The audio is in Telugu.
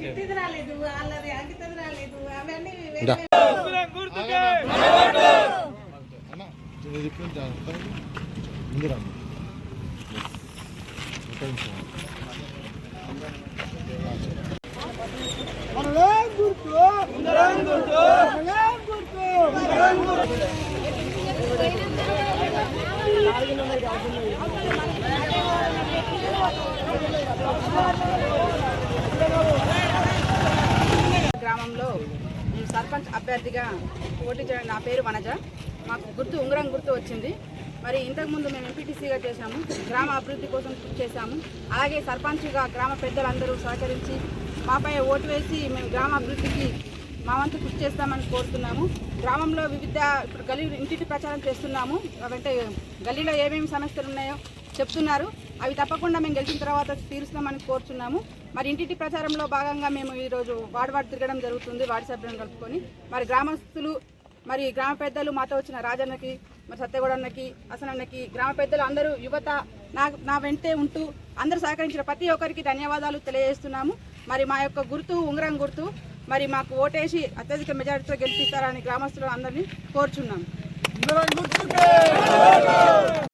చిట్టిది రాలేదు వాళ్ళది అంకితది రాలేదు అవన్నీ గ్రామంలో సర్పంచ్ అభ్యర్థిగా పోటీ చేయడం నా పేరు వనజ. మాకు గుర్తు ఉంగరం గుర్తు వచ్చింది. మరి ఇంతకుముందు మేము ఎంపీటీసీగా చేశాము. గ్రామ అభివృద్ధి కోసం కృషి చేశాము. అలాగే సర్పంచ్గా గ్రామ పెద్దలందరూ సహకరించి మాపై ఓటు వేసి మేము గ్రామ అభివృద్ధికి మా వంతు కృషి చేస్తామని కోరుతున్నాము. గ్రామంలో వివిధ ఇప్పుడు గల్లీ ఇంటింటి ప్రచారం చేస్తున్నాము. అంటే గల్లీలో ఏమేమి సమస్యలు ఉన్నాయో చెప్తున్నారు. అవి తప్పకుండా మేము గెలిచిన తర్వాత తీరుస్తామని కోరుచున్నాము మరి ఇంటింటి ప్రచారంలో భాగంగా మేము ఈరోజు వార్డు వార్డు తిరగడం జరుగుతుంది. వార్డు సభ్యులను కలుపుకొని. మరి గ్రామస్తులు మరి గ్రామ పెద్దలు మాతో వచ్చిన రాజన్నకి మరి సత్తేగూడన్నకి అసలు అన్నకి గ్రామ పెద్దలు అందరూ యువత నా నా వెంటే ఉంటూ అందరూ సహకరించిన ప్రతి ఒక్కరికి ధన్యవాదాలు తెలియజేస్తున్నాము. మరి మా యొక్క గుర్తు ఉంగరం గుర్తు మరి మాకు ఓటేసి అత్యధిక మెజారిటీతో గెలిపిస్తారని గ్రామస్తులు అందరినీ కోరుచున్నాము